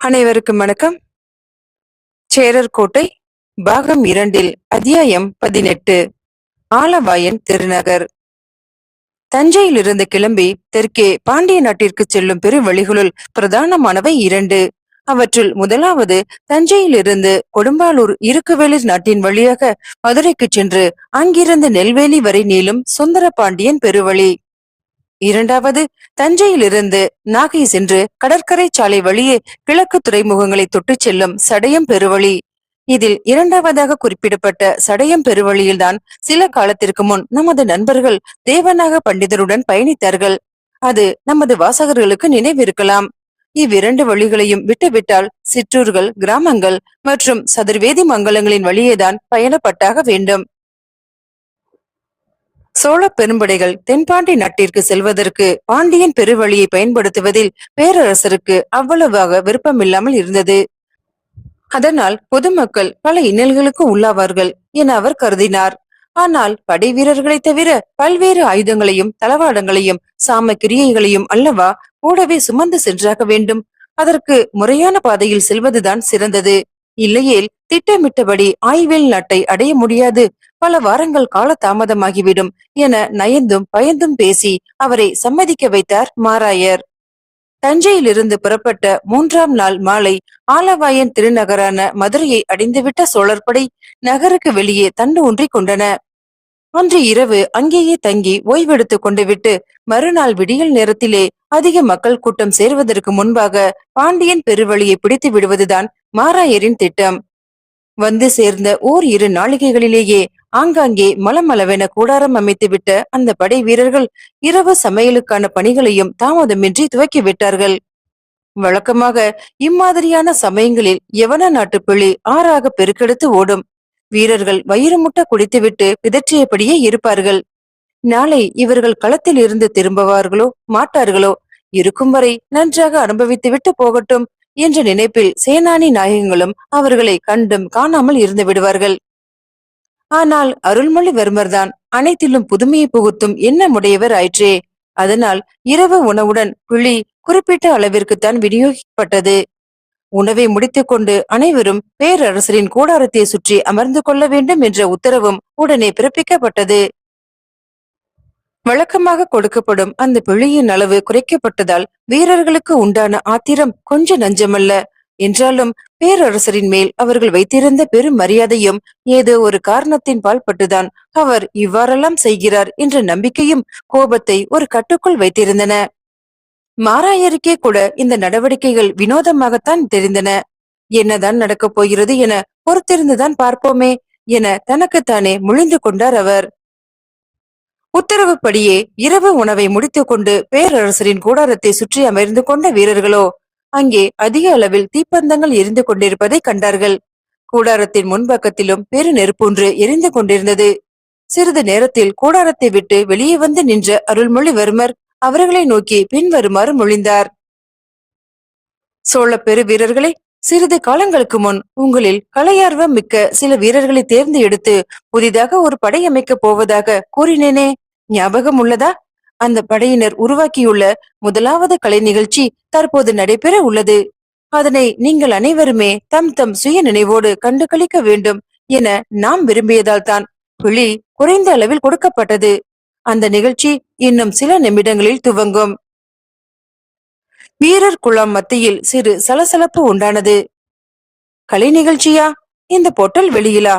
அனைவருக்கும் வணக்கம். சேரர் கோட்டை பாகம் இரண்டில் அத்தியாயம் பதினெட்டு ஆலவாயன் திருநகர். தஞ்சையிலிருந்து கிளம்பி தெற்கே பாண்டிய நாட்டிற்கு செல்லும் பெரு வழிகளுள் பிரதானமானவை இரண்டு. அவற்றுள் முதலாவது தஞ்சையிலிருந்து கொடும்பாலூர் இருக்குவேலூர் நாட்டின் வழியாக மதுரைக்கு சென்று அங்கிருந்து நெல்வேலி வரை நீளும் சுந்தர பாண்டியன் பெருவழி. இரண்டாவது தஞ்சையிலிருந்து நாகை சென்று கடற்கரை சாலை வழியே கிழக்கு துறைமுகங்களை தொட்டு செல்லும் சடையம் பெருவழி. இதில் இரண்டாவதாக குறிப்பிடப்பட்ட சடையம் பெருவழியில்தான் சில காலத்திற்கு முன் நமது நண்பர்கள் தேவநாக பண்டிதருடன் பயணித்தார்கள். அது நமது வாசகர்களுக்கு நினைவிருக்கலாம். இவ்விரண்டு வழிகளையும் விட்டுவிட்டால் சிற்றூர்கள் கிராமங்கள் மற்றும் சதுர்வேதி மங்கலங்களின் வழியேதான் பயணப்பட்டாக வேண்டும். சோழ பெரும்படைகள் தென்பாண்டி நாட்டிற்கு செல்வதற்கு பாண்டியன் பெருவழியை பயன்படுத்துவதில் பேரரசருக்கு அவ்வளவாக விருப்பமில்லாமல் இருந்தது. அதனால் பொதுமக்கள் பல இன்னல்களுக்கு உள்ளாவார்கள் என அவர் கருதினார். ஆனால் படை வீரர்களை தவிர பல்வேறு ஆயுதங்களையும் தளவாடங்களையும் சாம கிரியைகளையும் அல்லவா கூடவே சுமந்து சென்றாக வேண்டும். அதற்கு முறையான பாதையில் செல்வதுதான் சிறந்தது. இல்லையேல் திட்டமிட்டபடி ஆய்வேல் நாட்டை அடைய முடியாது. பல வாரங்கள் கால தாமதமாகிவிடும் என நயந்தும் பயந்தும் பேசி அவரை சம்மதிக்க வைத்தார் மாராயர். தஞ்சையிலிருந்து புறப்பட்ட மூன்றாம் நாள் மாலை ஆலவாயன் திருநகரான மதுரையை அடைந்துவிட்ட சோழற்படை நகருக்கு வெளியே தண்டு ஒன்றிக் கொண்டன. அன்று இரவு அங்கேயே தங்கி ஓய்வெடுத்துக் கொண்டு விட்டு மறுநாள் விடியல் நேரத்திலே அதிக மக்கள் கூட்டம் சேர்வதற்கு முன்பாக பாண்டியன் பெருவழியை பிடித்து விடுவதுதான் மாராயரின் திட்டம். வந்து சேர்ந்த ஓர் இரு நாளிகைகளிலேயே ஆங்காங்கே மலமளவென கூடாரம் அமைத்துவிட்ட அந்த படை வீரர்கள் இரவு சமையலுக்கான பணிகளையும் தாமதமின்றி துவக்கி விட்டார்கள். வழக்கமாக இம்மாதிரியான சமயங்களில் யவன நாட்டு பிள்ளை ஆறாக பெருக்கெடுத்து ஓடும். வீரர்கள் வயிறு முட்ட குடித்துவிட்டு பிதற்றியபடியே இருப்பார்கள். நாளை இவர்கள் களத்தில் இருந்து திரும்புவார்களோ மாட்டார்களோ இருக்கும் வரை நன்றாக அனுபவித்துவிட்டு போகட்டும் என்ற நினைப்பில் சேனானி நாயகங்களும் அவர்களை கண்டும் காணாமல் இருந்து விடுவார்கள். ஆனால் அருள்மொழிவர்மர் தான் அனைத்திலும் புதுமையை புகுத்தும் எண்ணமுடையவர் ஆயிற்றே. அதனால் இரவு உணவுடன் புள்ளி குறிப்பிட்ட அளவிற்குத்தான் விநியோகிக்கப்பட்டது. உணவை முடித்துக்கொண்டு அனைவரும் பேரரசரின் கூடாரத்தை சுற்றி அமர்ந்து கொள்ள வேண்டும் என்ற உத்தரவும் உடனே பிறப்பிக்கப்பட்டது. வழக்கமாக கொடுக்கப்படும் அந்த பிழையின் அளவு குறைக்கப்பட்டதால் வீரர்களுக்கு உண்டான ஆத்திரம் கொஞ்ச நஞ்சமல்ல. என்றாலும் பேரரசரின் மேல் அவர்கள் வைத்திருந்த பெரும் மரியாதையும் ஏதோ ஒரு காரணத்தின் பால்பட்டுதான் அவர் இவ்வாறெல்லாம் செய்கிறார் என்ற நம்பிக்கையும் கோபத்தை ஒரு கட்டுக்குள் வைத்திருந்தன. மாராயருக்கே கூட இந்த நடவடிக்கைகள் வினோதமாகத்தான் தெரிந்தன. என்னதான் நடக்கப் போகிறது என பொறுத்திருந்துதான் பார்ப்போமே என தனக்குத்தானே முழிந்து கொண்டார் அவர். உத்தரவுப்படியே இரவு உணவை முடித்துக் கொண்டு பேரரசரின் கூடாரத்தை சுற்றி அமர்ந்து கொண்ட வீரர்களோ அங்கே அதிக அளவில் தீப்பந்தங்கள் எரிந்து கொண்டிருப்பதை கண்டார்கள். கூடாரத்தின் முன்பக்கத்திலும் பெரு நெருப்பொன்று எரிந்து கொண்டிருந்தது. சிறிது நேரத்தில் கூடாரத்தை விட்டு வெளியே வந்து நின்ற அருள்மொழிவர்மர் அவர்களை நோக்கி பின்வருமாறு மொழிந்தார். சோழ பெரு வீரர்களே சிறிது காலங்களுக்கு முன் உங்களில் கலையார்வம் மிக்க சில வீரர்களை தேர்ந்து எடுத்து புதிதாக ஒரு படை அமைக்கப் போவதாக கூறினேனே. ஞாபகம் உள்ளதா? அந்த படையினர் உருவாக்கியுள்ள முதலாவது கலை நிகழ்ச்சி தற்போது நடைபெற உள்ளது. அதனை நீங்கள் அனைவருமே தம் தம் சுய நினைவோடு கண்டு கழிக்க வேண்டும் என நாம் விரும்பியதால் தான் புலி குறைந்த அளவில் கொடுக்கப்பட்டது. அந்த நிகழ்ச்சி இன்னும் சில நிமிடங்களில் துவங்கும். வீரர் குளம் மத்தியில் சிறு சலசலப்பு உண்டானது. கலை நிகழ்ச்சியா? இந்த பொட்டல் வெளியிலா?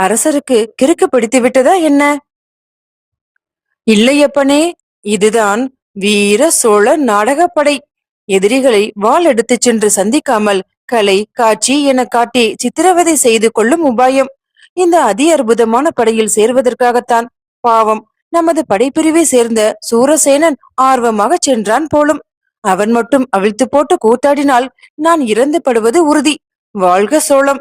அரசருக்கு கிறுக்கு பிடித்து விட்டதா என்ன? இல்லையப்பனே இதுதான் வீர சோழ நாடகப்படை. எதிரிகளை வாள் எடுத்துச் சென்று சந்திக்காமல் கலை காட்சி என காட்டி சித்திரவதை செய்து கொள்ளும் உபாயம். இந்த அதி அற்புதமான படையில் சேர்வதற்காகத்தான். பாவம் நமது படைப்பிரிவை சேர்ந்த சூரசேனன் ஆர்வமாக சென்றான் போலும். அவன் மட்டும் அவிழ்த்து போட்டு கூத்தாடினால் நான் இறந்து படுவது உறுதி. வாழ்க சோழம்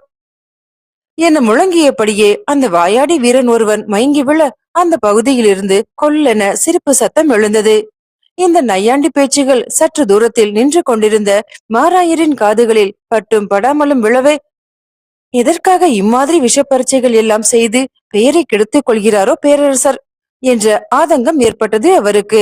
என முழங்கியபடியே அந்த வாயாடி வீரன் ஒருவன் மயங்கி விழ அந்த பகுதியிலிருந்து கொல்லென சிரிப்பு சத்தம் எழுந்தது. இந்த நையாண்டி பேச்சுகள் சற்று தூரத்தில் நின்று கொண்டிருந்த மாராயரின் காதுகளில் பட்டும் படாமலும் விழவே எதற்காக இம்மாதிரி விஷப்பரீட்சைகள் எல்லாம் செய்து பெயரை கெடுத்துக் கொள்கிறாரோ பேரரசர்? என்ற ஆதங்கம் ஏற்பட்டது அவருக்கு.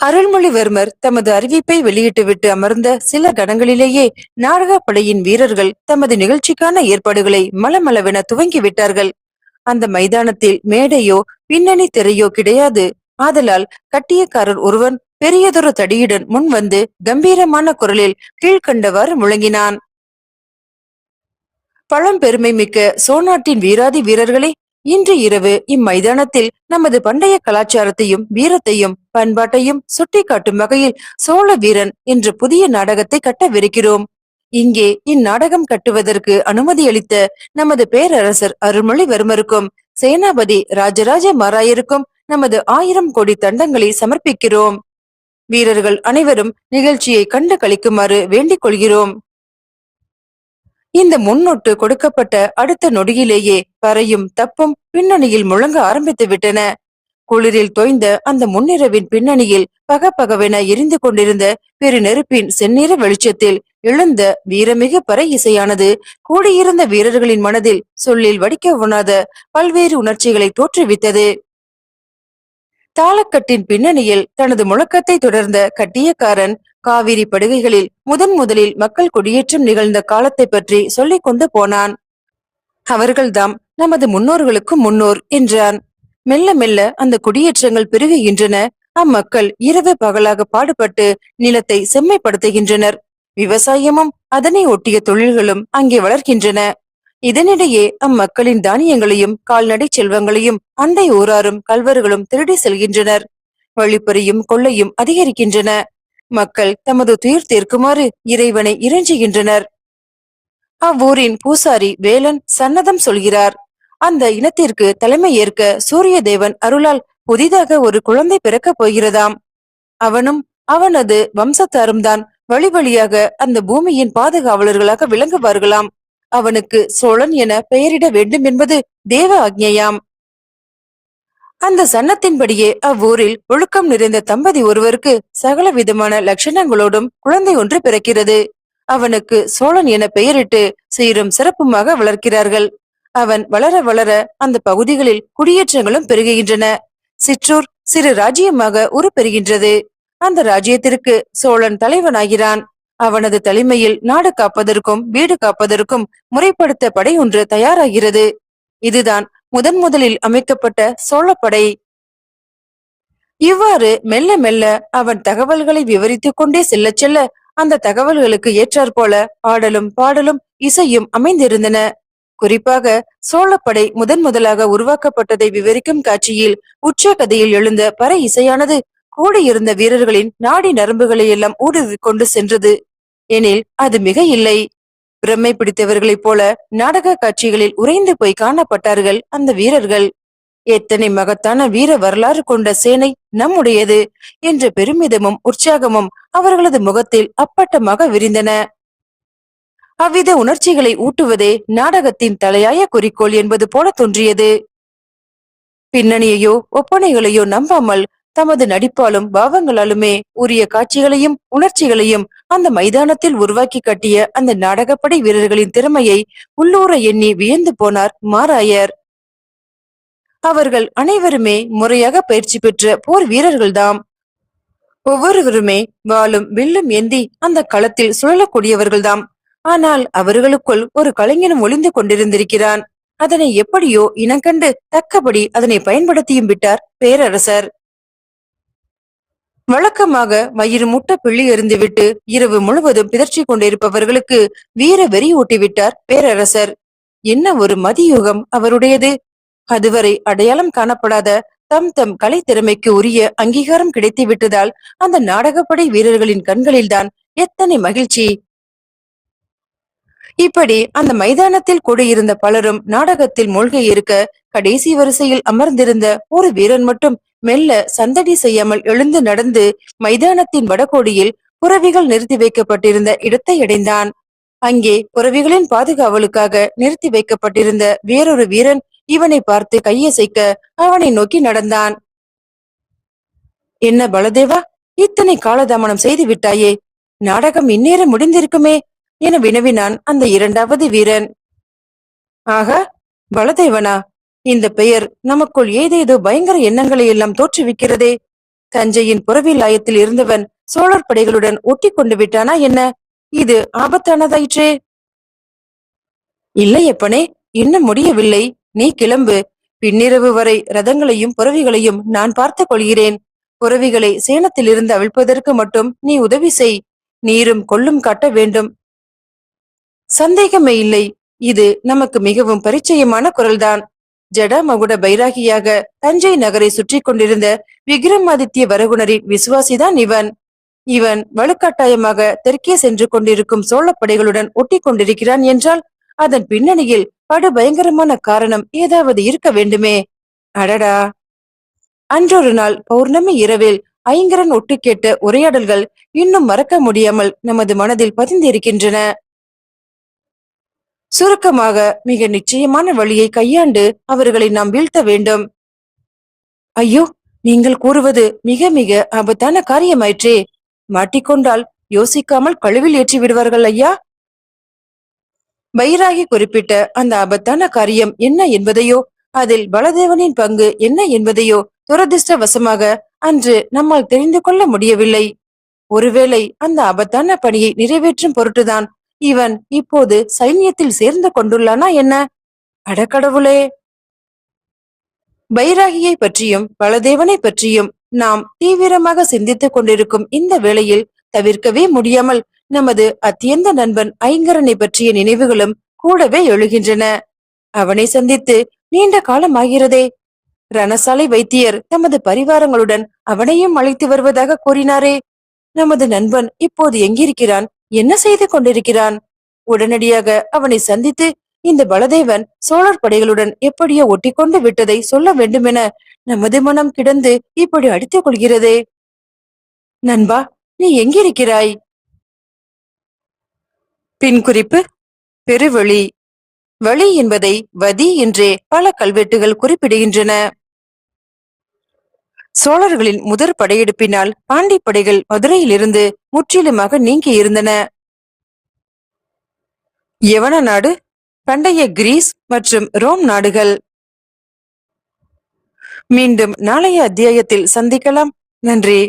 அருள்மொழிவர்மர் தமது அறிவிப்பை வெளியிட்டுவிட்டு அமர்ந்த சில கணங்களிலேயே நாடகப் படையின் வீரர்கள் தமது நிகழ்ச்சிக்கான ஏற்பாடுகளை மலமளவென துவங்கி விட்டார்கள் அந்த மைதானத்தில் மேடையோ பின்னணி திரையோ கிடையாது. ஆதலால் கட்டியக்காரர் ஒருவன் பெரியதொரு தடியுடன் முன் வந்து கம்பீரமான குரலில் கீழ்கண்டவாறு முழங்கினான். பழம்பெருமை மிக்க சோனாட்டின் வீராதி வீரர்களே இன்று இரவு இம்மைதானத்தில் நமது பண்டைய கலாச்சாரத்தையும் வீரத்தையும் பண்பாட்டையும் சுட்டிக்காட்டும் வகையில் சோழ வீரன் என்ற புதிய நாடகத்தை கட்டவிருக்கிறோம். இங்கே இந்நாடகம் கட்டுவதற்கு அனுமதி அளித்த நமது பேரரசர் அருள்மொழிவர்மருக்கும் சேனாபதி ராஜராஜ மாராயருக்கும் நமது ஆயிரம் கோடி தண்டங்களை சமர்ப்பிக்கிறோம். வீரர்கள் அனைவரும் நிகழ்ச்சியை கண்டு கழிக்குமாறு வேண்டிக் கொள்கிறோம். இந்த முன்னொட்டு கொடுக்கப்பட்ட அடுத்த நொடியிலேயே பறையும் தப்பும் பின்னணியில் முழங்க ஆரம்பித்து விட்டன. குளிரில் தோய்ந்த அந்த முன்னிரவின் பின்னணியில் பகபகவென எரிந்து கொண்டிருந்த பெரு நெருப்பின் செந்நிற வெளிச்சத்தில் எழுந்த வீரமிகு பறை இசையானது கூடியிருந்த வீரர்களின் மனதில் சொல்லில் வடிக்க உணாத பல்வேறு உணர்ச்சிகளை தோற்றுவித்தது. தாளக்கட்டின் பின்னணியில் தனது முழக்கத்தை தொடர்ந்த கட்டியக்காரன் காவிரி படுகைகளில் முதன் முதலில் மக்கள் குடியேற்றம் நிகழ்ந்த காலத்தை பற்றி சொல்லிக் கொண்டு போனான். அவர்கள்தாம் நமது முன்னோர்களுக்கு முன்னோர் என்றான். மெல்ல மெல்ல அந்த குடியேற்றங்கள் பெருகுகின்றன. அம்மக்கள் இரவு பகலாக பாடுபட்டு நிலத்தை செம்மைப்படுத்துகின்றனர். விவசாயமும் அதனை ஒட்டிய தொழில்களும் அங்கே வளர்கின்றன. இதனிடையே அம்மக்களின் தானியங்களையும் கால்நடை செல்வங்களையும் அண்டை ஊராரும் கல்வர்களும் திருடி செல்கின்றனர். வழிப்பறியும் கொள்ளையும் அதிகரிக்கின்றன. மக்கள் தமது துயர் தீர்க்குமாறு இறைவனை இறைஞ்சுகின்றனர். அவ்வூரின் பூசாரி வேலன் சன்னதம் சொல்கிறார். அந்த இனத்திற்கு தலைமை ஏற்க சூரிய தேவன் அருளால் புதிதாக ஒரு குழந்தை பிறக்கப் போகிறதாம். அவனும் அவனது வம்சத்தாரும் தான் வழி வழியாக அந்த பூமியின் பாதுகாவலர்களாக விளங்குவார்களாம். அவனுக்கு சோழன் என பெயரிட வேண்டும் என்பது தேவ ஆக்ஞையாம். அந்த சன்னத்தின்படியே அவ்வூரில் ஒழுக்கம் நிறைந்த தம்பதி ஒருவருக்கு சகல விதமான லட்சணங்களோடும் குழந்தை ஒன்று பிறக்கிறது. அவனுக்கு சோழன் என பெயரிட்டு சீரும் சிறப்புமாக வளர்க்கிறார்கள். அவன் வளர வளர அந்த பகுதிகளில் குடியேற்றங்களும் பெருகுகின்றன. சிற்றூர் சிறு ராஜ்யமாக உருப்பெறுகின்றது. அந்த ராஜ்யத்திற்கு சோழன் தலைவனாகிறான். அவனது தலைமையில் நாடு காப்பதற்கும் வீடு காப்பதற்கும் முறைப்படுத்த படை ஒன்று தயாராகிறது. இதுதான் முதன் முதலில் அமைக்கப்பட்ட சோழப்படை. இவ்வாறு மெல்ல மெல்ல அவன் தகவல்களை விவரித்துக் கொண்டே செல்ல செல்ல அந்த தகவல்களுக்கு ஏற்றாற்போல ஆடலும் பாடலும் இசையும் அமைந்திருந்தன. குறிப்பாக சோழப்படை முதன் முதலாக உருவாக்கப்பட்டதை விவரிக்கும் காட்சியில் உச்ச கதையில் எழுந்த பற இசையானது கூடியிருந்த வீரர்களின் நாடி நரம்புகளை எல்லாம் ஊடுருவி கொண்டு சென்றது. எனில் அது மிக இல்லை. பிரம்மை பிடித்தவர்களைப் போல நாடக காட்சிகளில் உறைந்து போய் காணப்பட்டார்கள் அந்த வீரர்கள். எத்தனை மகத்தான வீர வரலாறு கொண்ட சேனை நம்முடையது என்ற பெருமிதமும் உற்சாகமும் அவர்களது முகத்தில் அப்பட்டமாக விரிந்தன. அவ்வித உணர்ச்சிகளை ஊட்டுவதே நாடகத்தின் தலையாய குறிக்கோள் என்பது போல தோன்றியது. பின்னணியையோ ஒப்பனைகளையோ நம்பாமல் தமது நடிப்பாலும் பாவங்களாலுமே உரிய காட்சிகளையும் உணர்ச்சிகளையும் அந்த மைதானத்தில் உருவாக்கி கட்டிய அந்த நாடகப்படை வீரர்களின் திறமையை உள்ளூர எண்ணி வியந்து போனார் மாராயர். அவர்கள் அனைவருமே முறையாக பயிற்சி பெற்ற போர் வீரர்கள்தாம். ஒவ்வொருவருமே வாளும் வில்லும் ஏந்தி அந்த களத்தில் சுழலக்கூடியவர்கள்தாம். ஆனால் அவர்களுக்குள் ஒரு கலைஞனும் ஒளிந்து கொண்டிருந்திருக்கிறான். அதனை எப்படியோ இனங்கண்டு தக்கபடி அதனை பயன்படுத்தியும் விட்டார் பேரரசர். வழக்கமாக வயிறு முட்ட பிள்ளி எறிந்துவிட்டு இரவு முழுவதும் பிதற்றி கொண்டிருப்பவர்களுக்கு வீர வெறி ஊட்டிவிட்டார் பேரரசர். என்ன ஒரு மதியுகம் அவருடையது? அதுவரை அடையாளம் காணப்படாத தம் தம் கலை திறமைக்கு உரிய அங்கீகாரம் கிடைத்து விட்டதால் அந்த நாடகப்படை வீரர்களின் கண்களில்தான் எத்தனை மகிழ்ச்சி. இப்படி அந்த மைதானத்தில் கூடியிருந்த பலரும் நாடகத்தில் மூழ்கி இருக்க கடைசி வரிசையில் அமர்ந்திருந்த ஒரு வீரன் மட்டும் மெல்ல சந்தடி செய்யாமல் எழுந்து நடந்து மைதானத்தின் வடகோடியில் புறவிகள் நிறுத்தி வைக்கப்பட்டிருந்த இடத்தை அடைந்தான். அங்கே புறவிகளின் பாதுகாவலுக்காக நிறுத்தி வைக்கப்பட்டிருந்த வேறொரு வீரன் இவனை பார்த்து கையசைக்க அவனை நோக்கி நடந்தான். என்ன பலதேவா இத்தனை காலதாமனம் செய்து விட்டாயே நாடகம் இந்நேரம் முடிந்திருக்குமே என வினவினான் அந்த இரண்டாவது வீரன். ஆகா பலதேவனா இந்த பெயர் நமக்குள் ஏதேதோ பயங்கர எண்ணங்களை எல்லாம் தோற்றுவிக்கிறதே. தஞ்சையின் புறவிலாயத்தில் இருந்தவன் சோழர் படைகளுடன் ஒட்டி கொண்டு விட்டானா என்ன? இது ஆபத்தானதாயிற்றே. இல்லை எப்பனே இன்னும் முடியவில்லை. நீ கிளம்பு. பின்னிரவு வரை ரதங்களையும் புறவிகளையும் நான் பார்த்துக் கொள்கிறேன். புறவிகளை சேனத்திலிருந்து அவிழ்ப்பதற்கு மட்டும் நீ உதவி செய். நீரும் கொள்ளும் காட்ட வேண்டும். சந்தேகமே இல்லை. இது நமக்கு மிகவும் பரிச்சயமான குரல்தான். ஜடாமகுட பைராகியாக தஞ்சை நகரை சுற்றி கொண்டிருந்த விக்ரமாதித்ய வரகுணரின் விசுவாசிதான் இவன். இவன் வலுக்கட்டாயமாக தெற்கே சென்று கொண்டிருக்கும் சோழப் படைகளுடன் ஒட்டி கொண்டிருக்கிறான் என்றால் அதன் பின்னணியில் படு பயங்கரமான காரணம் ஏதாவது இருக்க வேண்டுமே. அடடா! அன்றொரு நாள் பௌர்ணமி இரவில் ஐங்கரன் ஒட்டு கேட்ட உரையாடல்கள் இன்னும் மறக்க முடியாமல் நமது மனதில் பதிந்திருக்கின்றன. சுருக்கமாக மிக நிச்சயமான வழியை கையாண்டு அவர்களை நாம் வீழ்த்த வேண்டும். ஐயோ நீங்கள் கூறுவது மிக மிக ஆபத்தான காரியமாயிற்றே. மாட்டிக்கொண்டால் யோசிக்காமல் கழுவில் ஏற்றி விடுவார்கள் ஐயா. பைராகி குறிப்பிட்ட அந்த ஆபத்தான காரியம் என்ன என்பதையோ அதில் பலதேவனின் பங்கு என்ன என்பதையோ துரதிர்ஷ்டவசமாக அன்று நம்மால் தெரிந்து கொள்ள முடியவில்லை. ஒருவேளை அந்த ஆபத்தான பணியை நிறைவேற்றும் பொருட்டுதான் இவன் இப்போது சைன்யத்தில் சேர்ந்து கொண்டுள்ளானா என்ன? அடக்கடவுளே பைராகியை பற்றியும் பலதேவனை பற்றியும் நாம் தீவிரமாக சிந்தித்துக் கொண்டிருக்கும் இந்த வேளையில் தவிர்க்கவே முடியாமல் நமது அத்தியந்த நண்பன் ஐங்கரனை பற்றிய நினைவுகளும் கூடவே எழுகின்றன. அவனை சந்தித்து நீண்ட காலம் ஆகிறதே! ரணசாலை வைத்தியர் தமது பரிவாரங்களுடன் அவனையும் அழைத்து வருவதாக கூறினாரே! நமது நண்பன் இப்போது எங்கிருக்கிறான்? என்ன செய்து கொண்டிருக்கிறான்? உடனடியாக அவனை சந்தித்து இந்த பலதேவன் சோழர் படைகளுடன் எப்படியோ ஒட்டிக்கொண்டு விட்டதை சொல்ல வேண்டுமென நமது மனம் கிடந்து இப்படி அடித்துக் கொள்கிறதே. நண்பா நீ எங்கிருக்கிறாய்? பின் குறிப்பு பெருவழி. வழி என்பதை வதி என்றே பல கல்வெட்டுகள் குறிப்பிடுகின்றன. சோழர்களின் முதற் படையெடுப்பினால் பாண்டி படைகள் மதுரையிலிருந்து முற்றிலுமாக நீங்கி இருந்தன. யவன நாடு பண்டைய கிரீஸ் மற்றும் ரோம் நாடுகள். மீண்டும் நாளைய அத்தியாயத்தில் சந்திக்கலாம். நன்றி.